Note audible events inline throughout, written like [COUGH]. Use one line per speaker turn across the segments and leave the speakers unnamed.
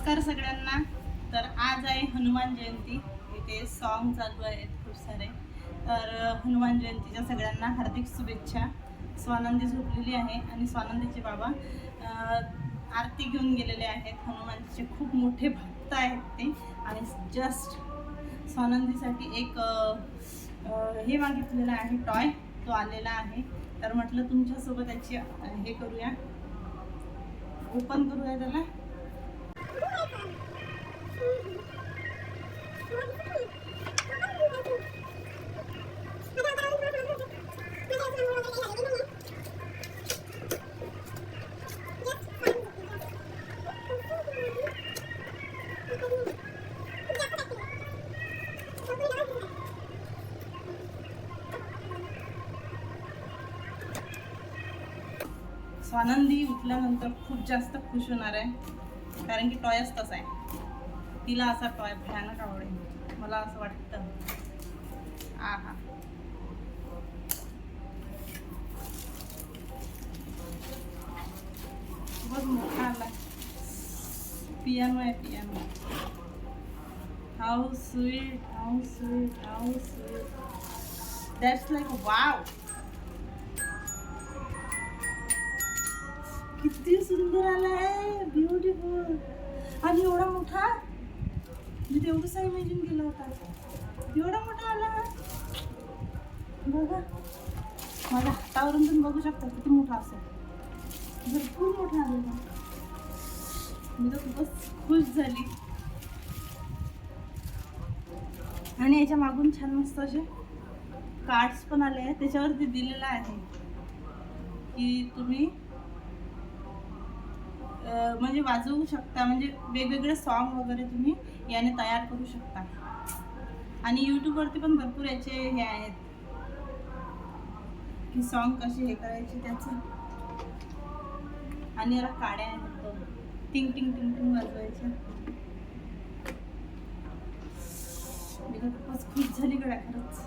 नमस्कार सगळ्यांना. तर आज आहे हनुमान जयंती. इथे सॉन्ग चालू आहेत खूप सारे. तर हनुमान जयंतीच्या सगळ्यांना हार्दिक शुभेच्छा. स्वानंदी झोपलेली आहे आणि स्वानंदीचे बाबा आरती घेऊन गेलेले आहेत. हनुमानजीचे खूप मोठे भक्त आहेत ते. आणि जस्ट स्वानंदीसाठी एक हे मागितलेलं आहे टॉय तो आलेला आहे. तर म्हटलं तुमच्यासोबत याची हे करूया. ओपन करूया त्याला. स्वानंदी उठल्यानंतर खूप जास्त खुश होणार आहे कारण की टॉयच तसा आहे. तिला असा टॉय भयानक आवडेल मला असं वाटतं. आ हा खूपच मोठा आला पियानो आहे piano how sweet how sweet how sweet that's like wow किती सुंदर आलाय. ब्युटिफुल आणि एवढा मोठा? म्हणजे मी तेवढंच इमॅजिन केला होता एवढा मोठा आला बघा. माझ्या हातावरून पण बघू शकता किती मोठा असेल. भरपूर मोठा आलेला मी तर खूपच खुश झाली. आणि याच्या मागून छान मस्त असे कार्ड्स पण आले आहेत. त्याच्यावरती दिलेलं आहे. की तुम्ही म्हणजे वाजवू शकता. म्हणजे वेगवेगळे सॉन्ग वगैरे तुम्ही याने तयार करू शकता. आणि यूट्यूबवरती पण भरपूर याचे हे आहेत. की सॉन्ग कसे हे करायचे त्याचं. आणि याला काड्या आहेत टिंग टिंग टिंग टिंग वाजवायच्या मी तर खूपच खुश झाली गड्या खरंच.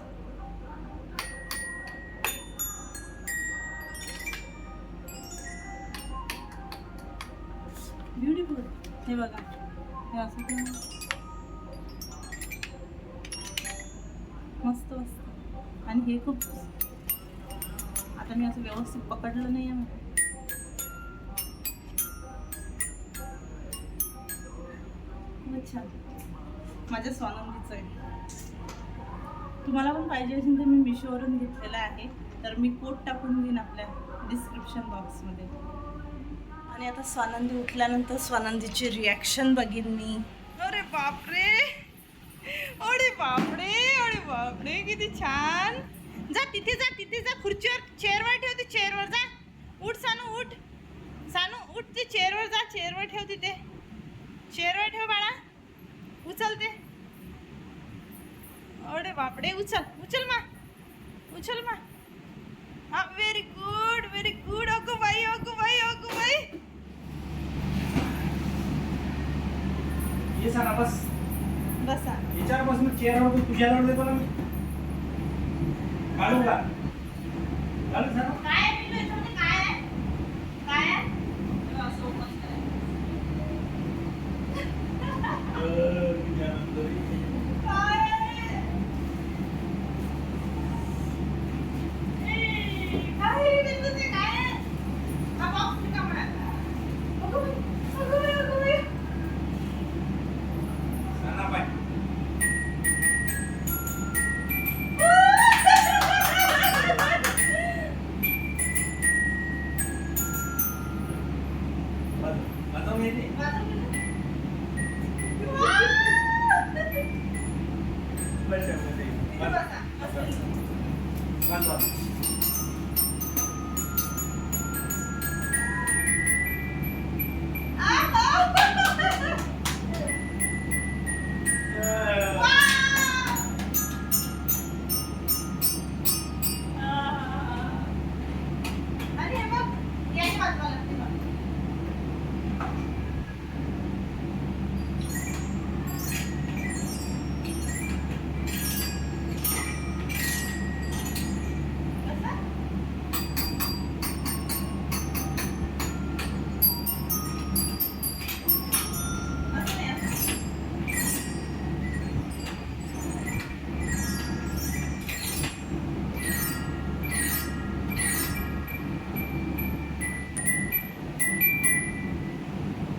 ब्युटिफुल हे बघा. हे असं मस्त मस्त आणि हे खूप आता मी असं व्यवस्थित पकडलं नाही आहे. अच्छा माझ्या स्वानंदीचं आहे. तुम्हाला पण पाहिजे असेल तर मी मिशोवरून घेतलेलं आहे. तर मी कोट टाकून देईन आपल्या डिस्क्रिप्शन बॉक्समध्ये आणि आता स्वानंदी उठल्यानंतर स्वानंदीची रिॲक्शन बघीन मी. अरे बापरे! अरे बाप! किती छान. जा तिथे जा तिथे जा. खुर्चीवर चेअरवर ठेव ती चेअरवर जा. उठ सानू उठ. सानू उठ ते चेअरवर जा. चेअरवर ठेव तिथे. चेअरवर ठेव बाळा. उचल ते. अरे बापरे उचल. उचल मा. उचल मा. हा व्हेरी गुड व्हेरी गुड अगो बाई अगो बाई अगो बाई.
ये सांगा बस.
बसा.
याच्यावर बस मग चेअरवर तू तुझ्याजवळ देतो ना मी. काढू का काढू सांगा बसा. वाजवा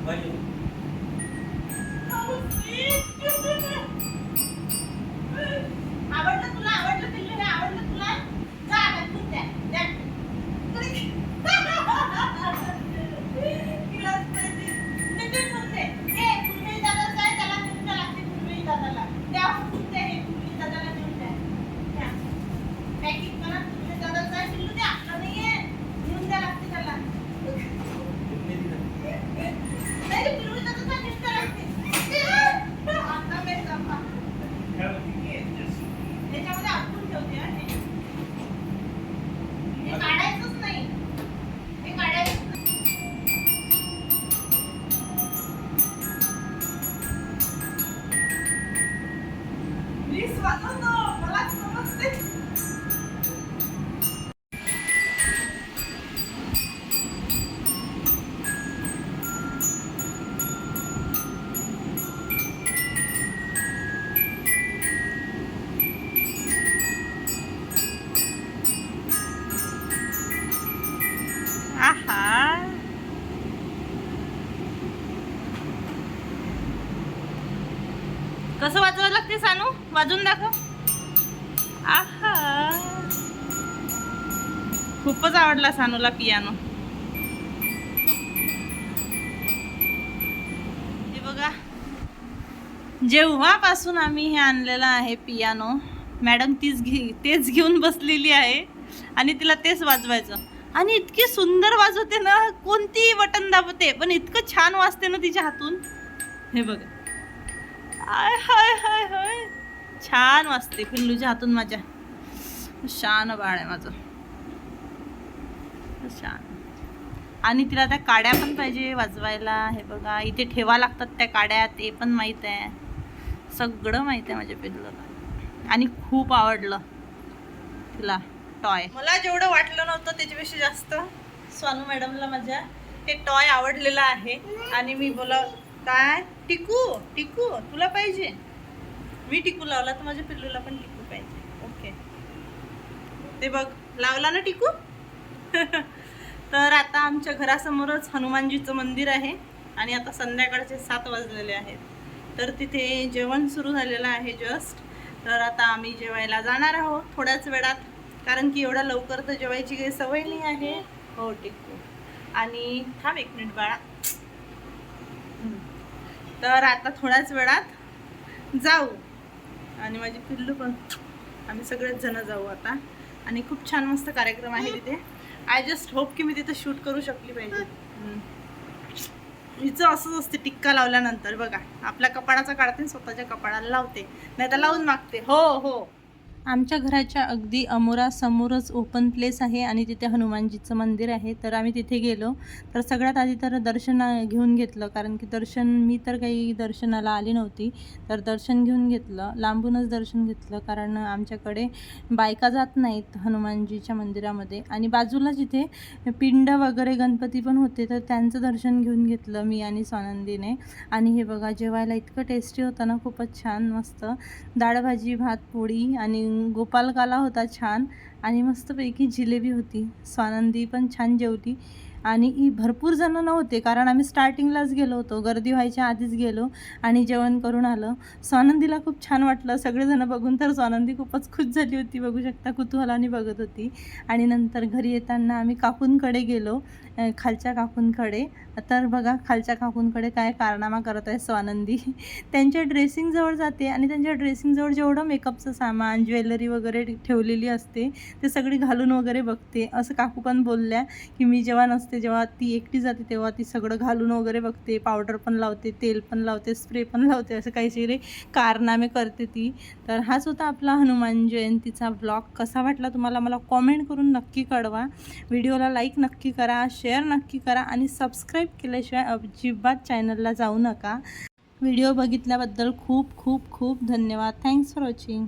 欢迎 कसं वाजवावं लागते सानू? वाजून दाखव. आहा. खूपच आवडला सानूला पियानो. हे बघा. जेव्हापासून आम्ही हे आणलेलं आहे पियानो मॅडम तीच घे तेच घेऊन बसलेली आहे आणि तिला तेच वाजवायचं. आणि इतकी सुंदर वाजवते ना कोणतीही बटन दाबते पण इतकं छान वाजते ना तिच्या हातून. हे बघा. आय हाय हाय हाय. छान वाजते पिल्लूच्या हातून माझ्या. शान बाळ आहे माझं. छान. आणि तिला त्या काड्या पण पाहिजे वाजवायला. हे बघा इथे ठेवा लागतात त्या काड्या ते पण माहीत आहे. सगळं माहीत आहे माझ्या पिल्लूला. आणि खूप आवडलं तिला टॉय. मला जेवढं वाटलं नव्हतं त्याच्यापेक्षा जास्त स्वानू मॅडमला माझ्या हे टॉय आवडलेलं आहे. आणि मी बोला काय? टिकू टिकू तुला पाहिजे. मी टिकू लावला तर माझ्या पिल्लूला पण टिकू पाहिजे. ओके ते बघ लावला ना टिकू? [LAUGHS] तर आता आमच्या घरासमोरच हनुमानजीचं मंदिर आहे आणि आता संध्याकाळचे सात वाजलेले आहेत. तर तिथे जेवण सुरू झालेलं आहे जस्ट तर आता आम्ही जेवायला जाणार आहोत थोड्याच वेळात कारण की एवढ्या लवकर तर जेवायची काही सवय नाही आहे. हो टिकू. आणि थांब एक मिनिट बाळा. तर आता थोड्याच वेळात जाऊ. आणि माझी पिल्लू पण आम्ही सगळेच जण जाऊ आता. आणि खूप छान मस्त कार्यक्रम आहे तिथे. आय जस्ट होप की मी तिथे शूट करू शकली पाहिजे. हिचं असंच असते टिक्का लावल्यानंतर. बघा आपल्या कपाळाचा काढते स्वतःच्या कपाळाला लावते. नाही तर लावून मागते. हो हो. आमच्या घराच्या अगदी अमोरासमोरच ओपन प्लेस आहे आणि तिथे हनुमानजीचं मंदिर आहे. तर आम्ही तिथे गेलो. तर सगळ्यात आधी तर दर्शन घेऊन घेतलं. कारण की दर्शन मी तर काही दर्शनाला आली नव्हती. तर दर्शन घेऊन घेतलं. लांबूनच दर्शन घेतलं. कारण आमच्याकडे बायका जात नाहीत हनुमानजीच्या मंदिरामध्ये. आणि बाजूला जिथे पिंड वगैरे गणपती पण होते तर त्यांचं दर्शन घेऊन घेतलं मी आणि स्वानंदीने. आणि हे बघा जेवायला इतकं टेस्टी होतं ना खूपच छान मस्त. डाळ भाजी भात पोळी आणि गोपालकाला होता छान. आणि मस्तपैकी जिलेबी होती स्वानंदी पण छान जेवली आणि ही भरपूर जणं नव्हते कारण आम्ही स्टार्टिंगलाच गेलो होतो गर्दी व्हायच्या आधीच गेलो आणि जेवण करून आलं. स्वानंदीला खूप छान वाटलं सगळेजणं बघून तर स्वानंदी खूपच खुश झाली होती बघू शकता कुतूहलाने बघत होती. आणि नंतर घरी येताना आम्ही काकूंकडे गेलो खालच्या काकूंकडे. तर बघा खालच्या काकूंकडे काय कारनामा करत आहे स्वानंदी. [LAUGHS] त्यांच्या ड्रेसिंगजवळ जाते आणि त्यांच्या ड्रेसिंगजवळ जेवढं मेकअपचं सामान ज्वेलरी वगैरे ठेवलेली असते ते सगळी घालून वगैरे बघते. असं काकू पण बोलल्या की मी जेव्हा नसते जेव्हा ती एकटी जाते तेव्हा ती सगळं घालून वगैरे बघते. पावडर पण लावते तेल पण लावते स्प्रे पण लावते असं काहीतरी कारनामे करते ती. तर हाच होता आपला हनुमान जयंतीचा ब्लॉग कसा वाटला तुम्हाला मला कॉमेंट करून नक्की कळवा. व्हिडिओला लाईक नक्की करा शेअर नक्की करा आणि सबस्क्राईब केल्याशिवाय अजिबात चॅनलला जाऊ नका. व्हिडिओ बघितल्याबद्दल खूप खूप खूप धन्यवाद. Thanks for watching